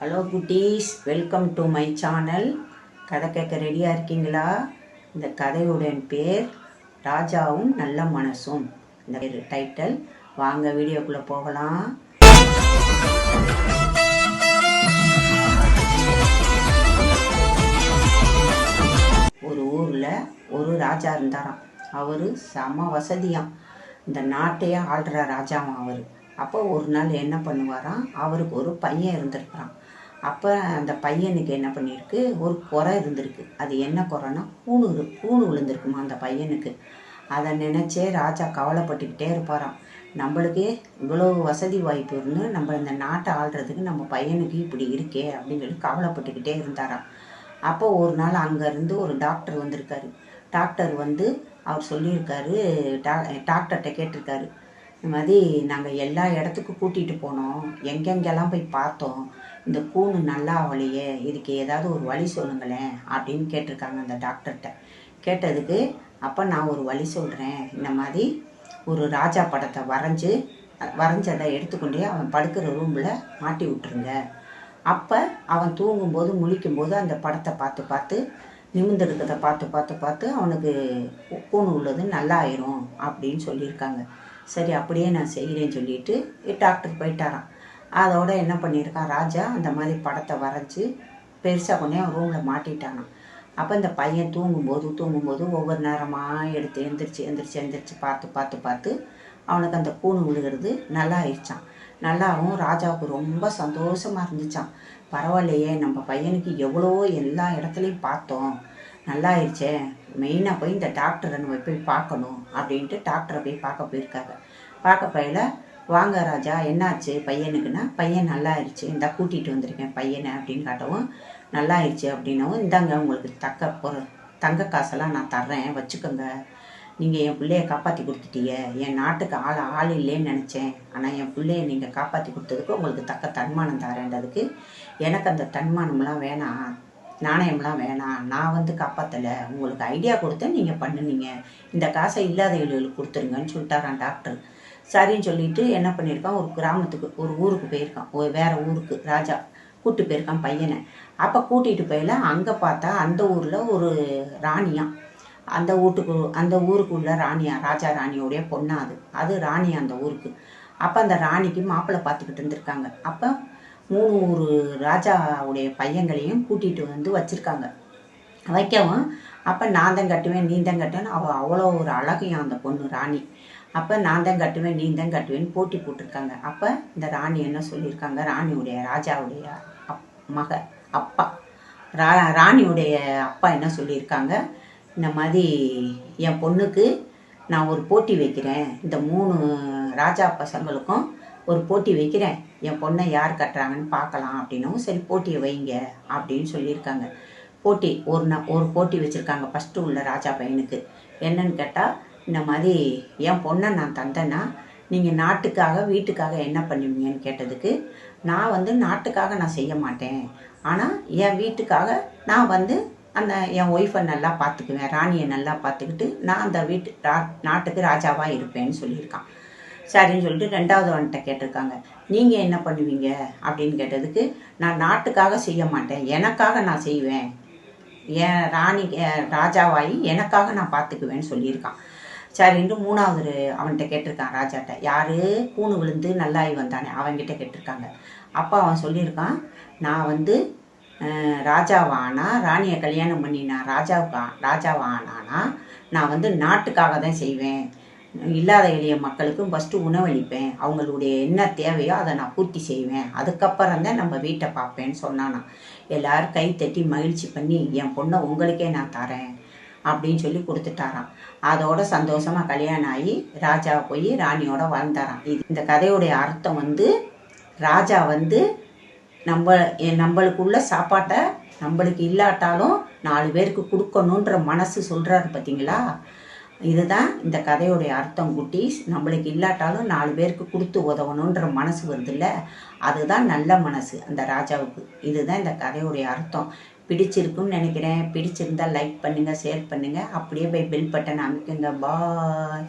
Hello குட்டீஸ். Welcome to my channel கதை கேட்க ரெடியாக இருக்கீங்களா? இந்த கதையுடைய பேர் ராஜாவும் நல்ல மனசும். இந்த டைட்டில் வாங்க வீடியோக்குள்ளே போகலாம். ஒரு ஊரில் ஒரு ராஜா இருந்தாராம். அவர் செம வசதியாம். இந்த நாட்டையே ஆள்ற ராஜாவும் அவர். அப்போ ஒரு நாள் என்ன பண்ணுவாராம்? அவருக்கு ஒரு பையன் இருந்திருக்கிறான். அப்போ அந்த பையனுக்கு என்ன பண்ணியிருக்கு? ஒரு குறை இருந்திருக்கு. அது என்ன குறைன்னா கூணு கூணு விழுந்திருக்குமா அந்த பையனுக்கு. அதை நினச்சே ராஜா கவலைப்பட்டுக்கிட்டே இருப்பாராம். நம்மளுக்கு இவ்வளோ வசதி வாய்ப்பு இருந்து நம்ம இந்த நாட்டை ஆள்றதுக்கு நம்ம பையனுக்கு இப்படி இருக்கே அப்படின்னு சொல்லி கவலைப்பட்டுக்கிட்டே இருந்தாராம். அப்போ ஒரு நாள் அங்கேருந்து ஒரு டாக்டர் வந்திருக்காரு. டாக்டர் வந்து அவர் சொல்லியிருக்காரு டா டாக்டர்கிட்ட கேட்டிருக்காரு. இந்த மாதிரி நாங்கள் எல்லா இடத்துக்கும் கூட்டிகிட்டு போனோம். எங்கெங்கெல்லாம் போய் பார்த்தோம். இந்த கூணு நல்லா ஆகலையே இதுக்கு ஏதாவது ஒரு வழி சொல்லுங்களேன் அப்படின்னு கேட்டிருக்காங்க அந்த டாக்டர்கிட்ட. கேட்டதுக்கு அப்போ நான் ஒரு வழி சொல்கிறேன் இந்த மாதிரி ஒரு ராஜா படத்தை வரைஞ்சி வரைஞ்சதை எடுத்துக்கொண்டே அவன் படுக்கிற ரூமில் மாட்டி விட்டுருங்க. அப்போ அவன் தூங்கும்போது முழிக்கும்போது அந்த படத்தை பார்த்து பார்த்து நிமிர்ந்திருக்கிறத பார்த்து பார்த்து பார்த்து அவனுக்கு கூணு உள்ளது நல்லா ஆயிரும் அப்படின்னு சொல்லியிருக்காங்க. சரி அப்படியே நான் செய்கிறேன்னு சொல்லிட்டு டாக்டர் போயிட்டாரான் அதோட என்ன பண்ணியிருக்கான் ராஜா அந்த மாதிரி படத்தை வரைஞ்சி பெருசாக கொண்டே அவன் ரூமில் மாட்டிட்டானான் அப்போ இந்த பையன் தூங்கும்போது தூங்கும்போது ஒவ்வொரு நேரமாக எடுத்து எந்திரிச்சு எந்திரிச்சு எந்திரிச்சு பார்த்து பார்த்து பார்த்து அவனுக்கு அந்த கூணு விழுகிறது நல்லா ஆயிடுச்சான் நல்லாவும் ராஜாவுக்கு ரொம்ப சந்தோஷமாக இருந்துச்சான் பரவாயில்லையே நம்ம பையனுக்கு எவ்வளோ எல்லா இடத்துலையும் பார்த்தோம். நல்லா ஆயிடுச்சே மெயினாக போய் இந்த டாக்டரை நம்ம போய் பார்க்கணும் அப்படின்ட்டு டாக்டரை போய் பார்க்க போயிருக்காங்க. பார்க்க போயில வாங்க ராஜா என்னாச்சு? பையனுக்குன்னா பையன் நல்லா ஆயிடுச்சு இந்த கூட்டிகிட்டு வந்திருக்கேன் பையனை அப்படின்னு காட்டவும் நல்லா ஆயிடுச்சு அப்படின்னவும் இந்தாங்க உங்களுக்கு தக்க பொருள் தங்க காசெல்லாம் நான் தர்றேன். வச்சுக்கோங்க. நீங்கள் என் பிள்ளைய காப்பாற்றி கொடுத்துட்டீங்க. என் நாட்டுக்கு ஆள் ஆள் இல்லைன்னு நினச்சேன். ஆனால் என் பிள்ளைய நீங்கள் காப்பாற்றி கொடுத்ததுக்கு உங்களுக்கு தக்க தன்மானம் தரேன்றதுக்கு எனக்கு அந்த தன்மானம்லாம் வேணாம். நாணயம்லாம் வேணாம். நான் வந்து காப்பாற்றலை உங்களுக்கு ஐடியா கொடுத்தேன் நீங்கள் பண்ணுனீங்க. இந்த காசை இல்லாதவர்களுக்கு கொடுத்துருங்கன்னு சொல்லிட்டாரான் டாக்டர். சரின்னு சொல்லிட்டு என்ன பண்ணியிருக்கான்? ஒரு கிராமத்துக்கு ஒரு ஊருக்கு போயிருக்கான். ஒரு வேற ஊருக்கு. ராஜா கூட்டு போயிருக்கான் பையனை. அப்போ கூட்டிகிட்டு போயில அங்கே பார்த்தா அந்த ஊரில் ஒரு ராணியாம் அந்த வீட்டுக்கு அந்த ஊருக்கு உள்ள ராணியா ராஜா ராணியோடைய பொண்ணா அது. அது ராணி அந்த ஊருக்கு. அப்போ அந்த ராணிக்கு மாப்பிள்ளை பார்த்துக்கிட்டு இருந்திருக்காங்க. அப்போ மூணு ஊர் ராஜாவுடைய பையங்களையும் கூட்டிகிட்டு வந்து வச்சுருக்காங்க. வைக்கவும் அப்போ நான் தான் கட்டுவேன் நீ தான் கட்டுவேன்னு அவள் அவ்வளோ ஒரு அழகையும் அந்த பொண்ணு ராணி. அப்போ நான் தான் கட்டுவேன் நீ தான் கட்டுவேன்னு போட்டி போட்டிருக்காங்க. அப்போ இந்த ராணி என்ன சொல்லியிருக்காங்க? ராணியுடைய ராஜாவுடைய அப் மக அப்பா. ரா ராணியுடைய அப்பா என்ன சொல்லியிருக்காங்க? இந்த மாதிரி என் பொண்ணுக்கு நான் ஒரு போட்டி வைக்கிறேன். இந்த மூணு ராஜா பசங்களுக்கும் ஒரு போட்டி வைக்கிறேன். என் பொண்ணை யார் கட்டுறாங்கன்னு பார்க்கலாம் அப்படின்னும் சரி போட்டியை வைங்க அப்படின்னு சொல்லியிருக்காங்க. போட்டி ஒரு ந ஒரு போட்டி வச்சுருக்காங்க ஃபஸ்ட்டு உள்ள ராஜா பையனுக்கு. என்னன்னு கேட்டால் இந்த மாதிரி என் பொண்ணை நான் தந்தேன்னா நீங்கள் நாட்டுக்காக வீட்டுக்காக என்ன பண்ணுவீங்கன்னு கேட்டதுக்கு நான் வந்து நாட்டுக்காக நான் செய்ய மாட்டேன். ஆனால் என் வீட்டுக்காக நான் வந்து அந்த என் ஒய்ஃபை நல்லா பார்த்துக்குவேன் ராணியை நல்லா பார்த்துக்கிட்டு நான் அந்த வீட்டு ரா நாட்டுக்கு ராஜாவாக இருப்பேன்னு சொல்லியிருக்கான். சரின்னு சொல்லிட்டு ரெண்டாவது வந்துட்ட கேட்டிருக்காங்க நீங்கள் என்ன பண்ணுவீங்க? அப்படின்னு கேட்டதுக்கு நான் நாட்டுக்காக செய்ய மாட்டேன் எனக்காக நான் செய்வேன். என் ராணி என் ராஜாவாகி எனக்காக நான் பார்த்துக்குவேன்னு சொல்லியிருக்கான். சரின்ட்டு மூணாவது அவன்கிட்ட கேட்டிருக்கான் ராஜாட்ட. யாரு? கூணு விழுந்து நல்லாயி வந்தானே. அவன்கிட்ட கேட்டிருக்காங்க. அப்போ அவன் சொல்லியிருக்கான் நான் வந்து ராஜாவானா ராணியை கல்யாணம் பண்ணி நான் ராஜாவானானா நான் வந்து நாட்டுக்காக தான் செய்வேன். இல்லாத எளிய மக்களுக்கும் ஃபஸ்ட்டு உணவளிப்பேன். அவங்களுடைய என்ன தேவையோ அதை நான் பூர்த்தி செய்வேன். அதுக்கப்புறம் தான் நம்ம வீட்டை பார்ப்பேன்னு சொன்னானா எல்லாரும் கை தட்டி மகிழ்ச்சி பண்ணி என் பொண்ணை உங்களுக்கே நான் தரேன். அப்படின்னு சொல்லி கொடுத்துட்டாராம். அதோட சந்தோஷமா கல்யாணம் ஆகி ராஜா போய் ராணியோட வாழ்ந்தாராம். இது இந்த கதையுடைய அர்த்தம் வந்து ராஜா வந்து நம்ம நம்மளுக்குள்ள சாப்பாட்டை நம்மளுக்கு இல்லாட்டாலும் நாலு பேருக்கு கொடுக்கணுன்ற மனசு சொல்கிறாரு பார்த்தீங்களா இதுதான் இந்த கதையுடைய அர்த்தம் குட்டீஸ் நம்மளுக்கு இல்லாட்டாலும் நாலு பேருக்கு கொடுத்து உதவணுன்ற மனசு வருதுல்ல? அதுதான் நல்ல மனசு அந்த ராஜாவுக்கு. இதுதான் இந்த கதையுடைய அர்த்தம். பிடிச்சிருக்கும்னு நினைக்கிறேன். பிடிச்சிருந்தா லைக் பண்ணுங்கள் ஷேர் பண்ணுங்கள் அப்படியே போய் பெல் பட்டன் அமைக்குங்க. பாய்